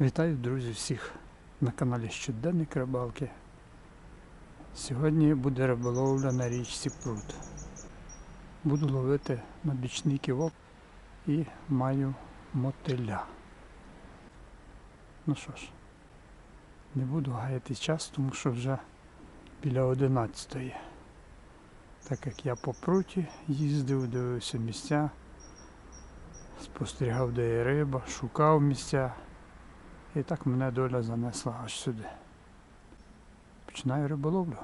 Вітаю, друзі, всіх на каналі Щоденник Рибалки. Сьогодні буде риболовля на річці Прут. Буду ловити на бічний і маю мотиля. Ну що ж, не буду гаяти час, тому що вже біля 11. -ї. Так як я по пруті їздив, дивився місця, спостерігав, де є риба, шукав місця. І так мене доля занесла аж сюди. Починаю риболовлю.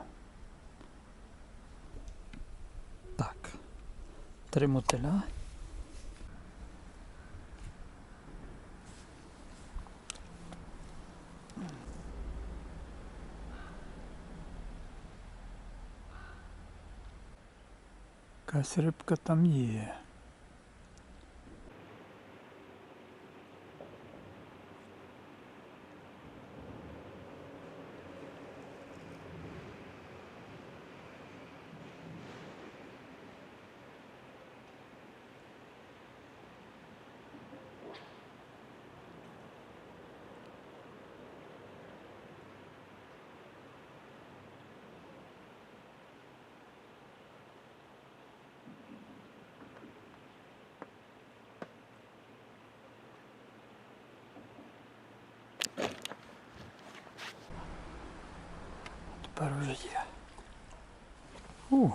Так. Три мотиля. Якась рибка там є. Тепер вже є. О.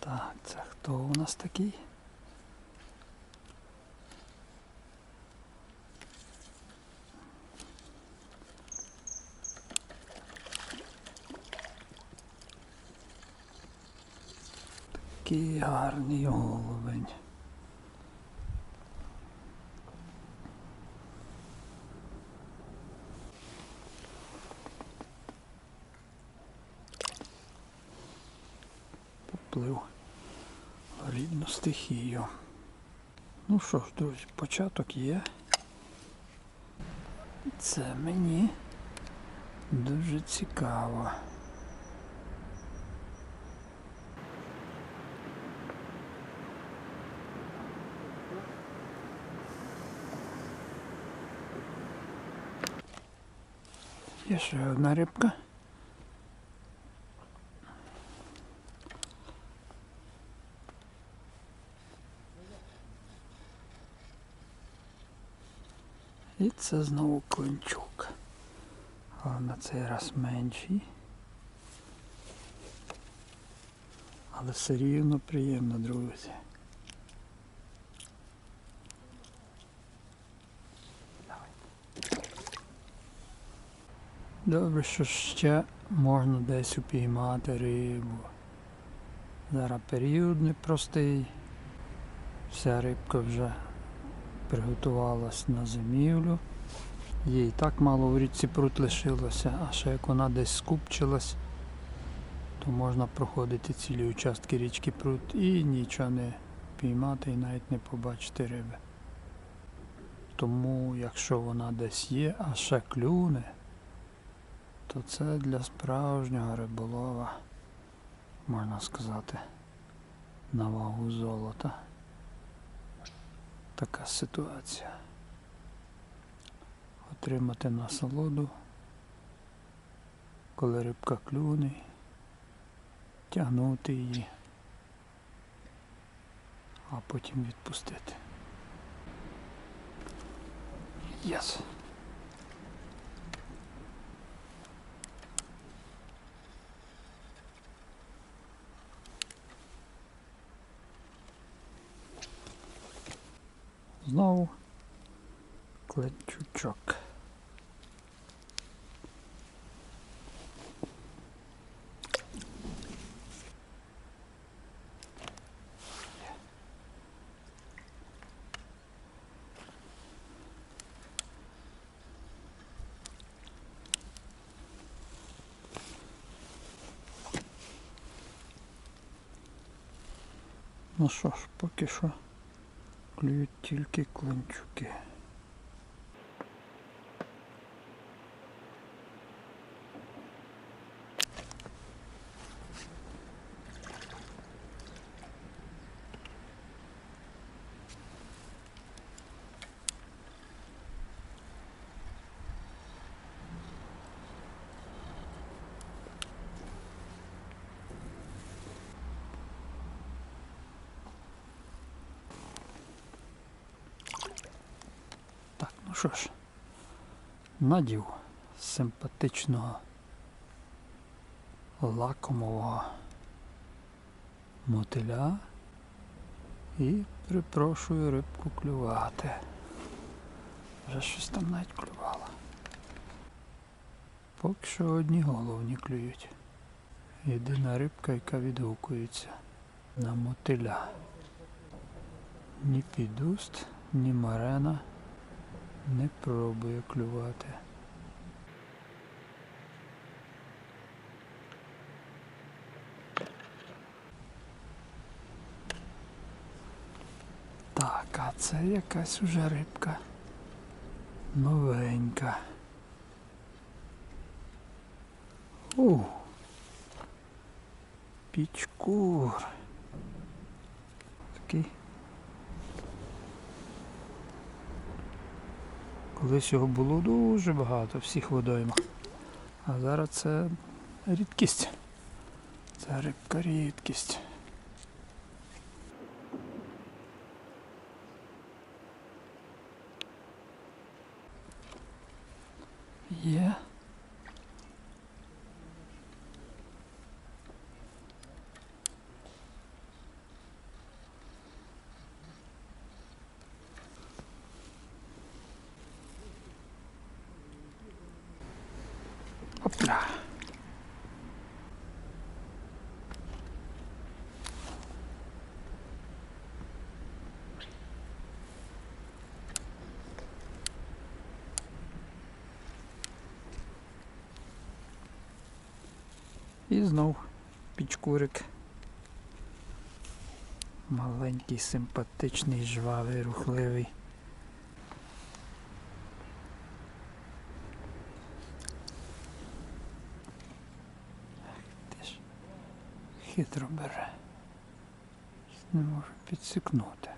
Так, це хто у нас такий? Такий гарний голубень. Поплив в рідну стихію. Ну що ж, друзі, початок є. Це мені дуже цікаво. Є ще одна рибка. І це знову клинчук. Але на цей раз менший. Але все рівно приємно, друзі. Добре, що ще можна десь упіймати рибу. Зараз період непростий. Вся рибка вже приготувалась на зимівлю. Їй так мало в річці прут лишилося, а ще як вона десь скупчилась, то можна проходити цілі участки річки прут і нічого не піймати і навіть не побачити риби. Тому якщо вона десь є, а ще клюне, то це для справжнього риболова, можна сказати, на вагу золота така ситуація. Отримати насолоду, коли рибка клюне, тягнути її, а потім відпустити. Yes. Знову клечучок. Ну що ж, поки що 류틸기 구운 죽게. Що ж, надів симпатичного лакомого мотиля і припрошую рибку клювати. Вже щось там навіть клювало. Поки що одні головні клюють. Єдина рибка, яка відгукується на мотиля. Ні підуст, ні марена не пробує клювати. Так, а це якась уже рибка. Новенька. У. Пічкур. Такий. Колись його було дуже багато всіх водоймах. А зараз це рідкість. Це рибка рідкість. Є. Опля. І знов пічкурик. Маленький, симпатичний, жвавий, рухливий. Ти ж хитро бере. Не можу підсикнути.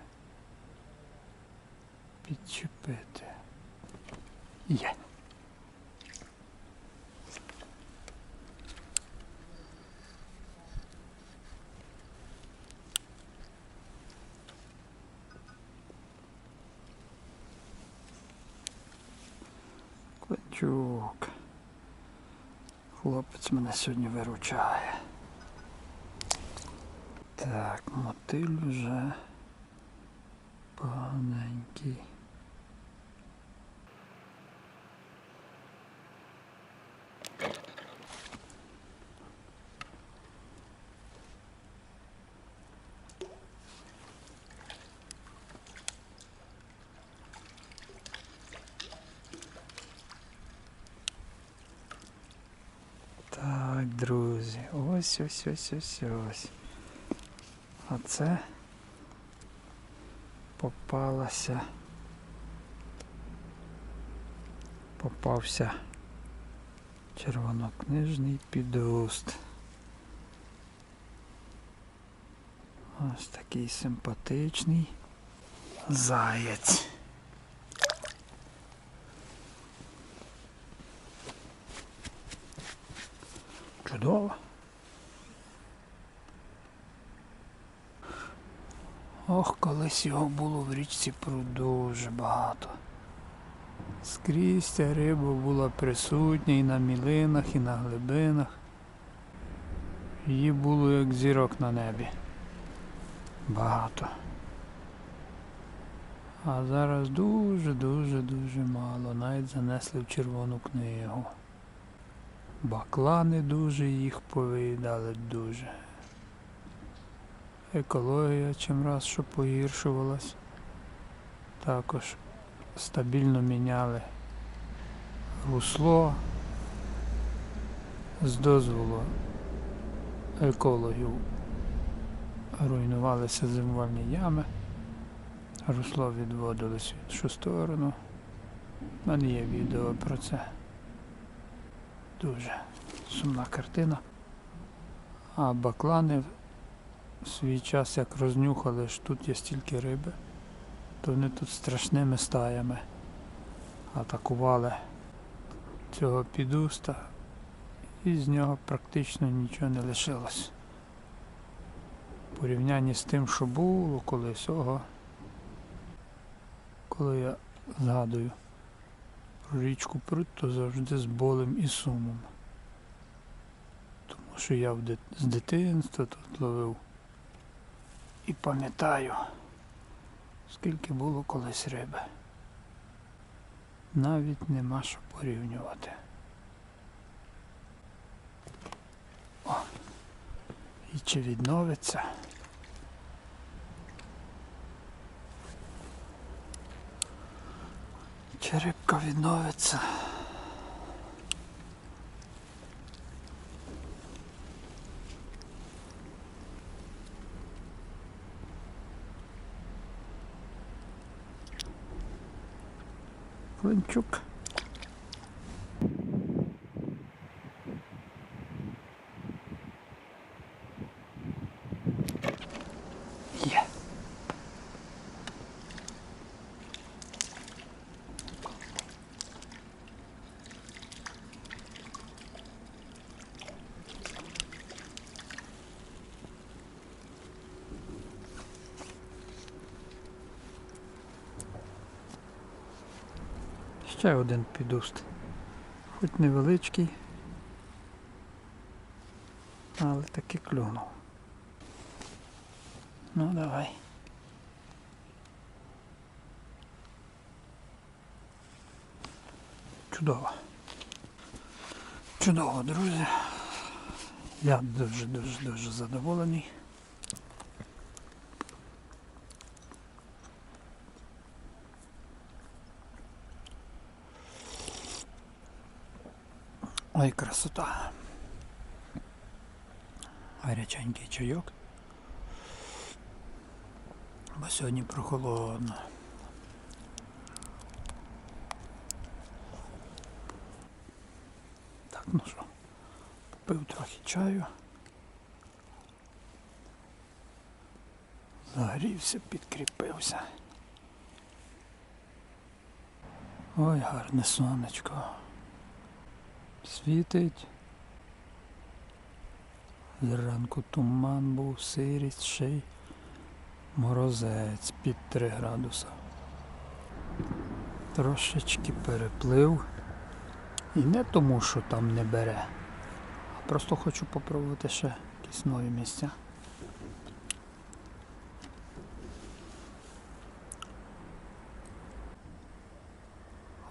Підчепити. Є. Кличук. Хлопець мене сьогодні виручає. Так, мотиль вже поганенький. Так, друзі, ось ось ось ось ось. А це попалася. Попався червонокнижний підуст. Ось такий симпатичний заєць. Чудово. Ох, колись його було в річці пруд дуже багато. Скрізь ця риба була присутня і на мілинах, і на глибинах. Її було як зірок на небі. Багато. А зараз дуже-дуже-дуже мало. Навіть занесли в червону книгу. Баклани дуже їх повиїдали дуже. Екологія чим раз що погіршувалась. Також стабільно міняли русло з дозволу екологів. Руйнувалися зимувальні ями, русло відводилось в іншу сторону. У мене є відео про це. Дуже сумна картина. А баклани свій час як рознюхали, що тут є стільки риби, то вони тут страшними стаями атакували цього підуста і з нього практично нічого не лишилось. В порівнянні з тим, що було колись ого, коли я згадую про річку Прут, то завжди з болем і сумом. Тому що я з дитинства тут ловив і пам'ятаю, скільки було колись риби. Навіть нема що порівнювати. О, і чи відновиться? Чи рибка відновиться? Клинчук. Є. Ще один підуст. Хоч невеличкий, але таки клюнув. Ну давай. Чудово. Чудово, друзі. Я дуже дуже дуже задоволений. Ой, красота. Гаряченький чайок. Бо сьогодні прохолодно. Так, ну що, попив трохи чаю. Загрівся, підкріпився. Ой, гарне сонечко. Світить. Зранку туман був, сирість, ще й морозець під 3 градуса. Трошечки переплив. І не тому, що там не бере, а просто хочу попробувати ще якісь нові місця.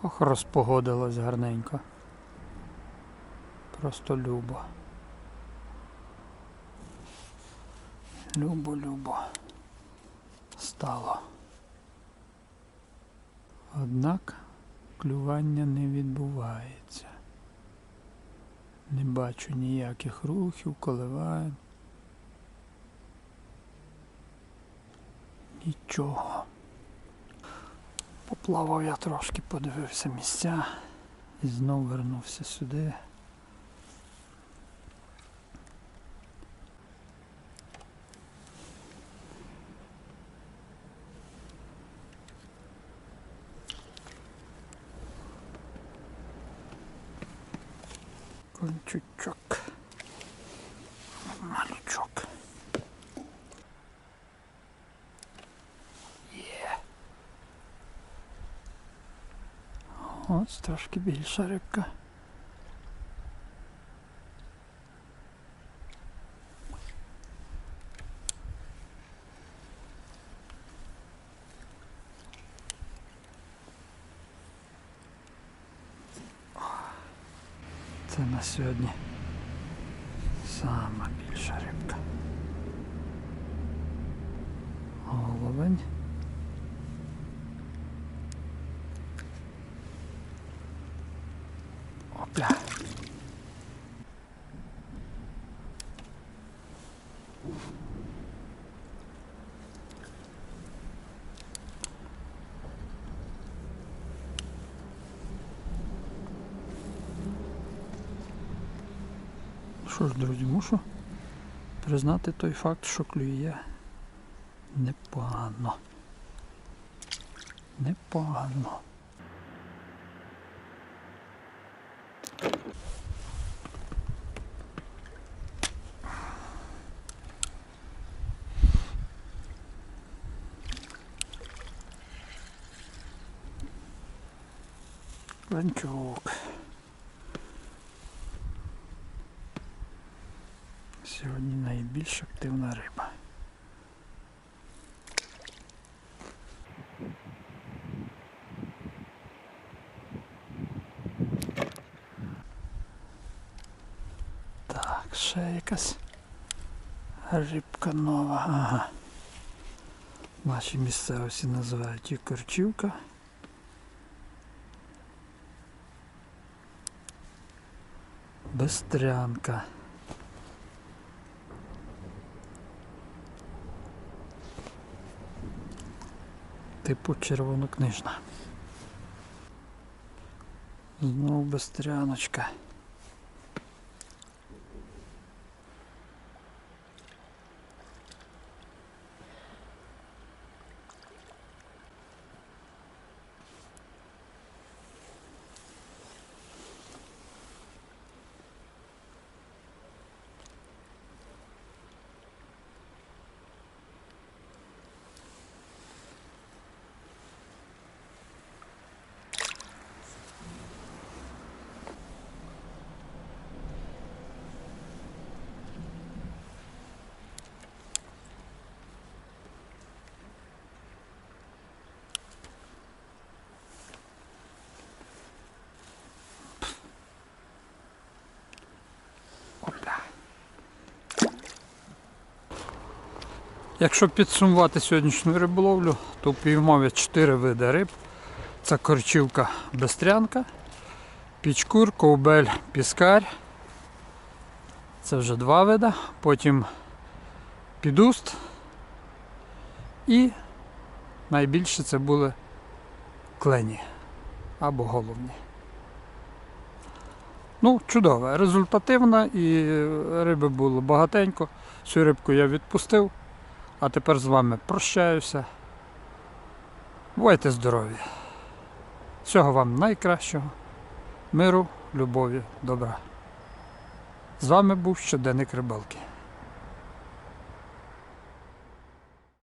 Ох, розпогодилось гарненько. Просто любо. Любо, любо. Стало. Однак клювання не відбувається. Не бачу ніяких рухів, коливань. Нічого. Поплавав я трошки, подивився місця і знов вернувся сюди. Кончучок. Малючок. Є. Ось трошки більша рибка. Це на сьогодні сама більша рибка. Головень. Опля. Що ж, друзі, мушу признати той факт, що клює непогано. Непогано. Ланчук. Найбільш активна риба. Так, ще якась рибка нова. Ага. В нашій місцевості називають її корчівка. Бестрянка. Типу червонокнижна. Знову бестряночка. Опля. Якщо підсумувати сьогоднішню риболовлю, то піймав я 4 види риб. Це корчівка бестрянка, пічкур, ковбель, піскар. Це вже два вида. Потім підуст. І найбільше це були клені або головні. Ну, чудово, результативна і риби було багатенько. Цю рибку я відпустив, а тепер з вами прощаюся. Бувайте здорові! Всього вам найкращого, миру, любові, добра. З вами був щоденник рибалки.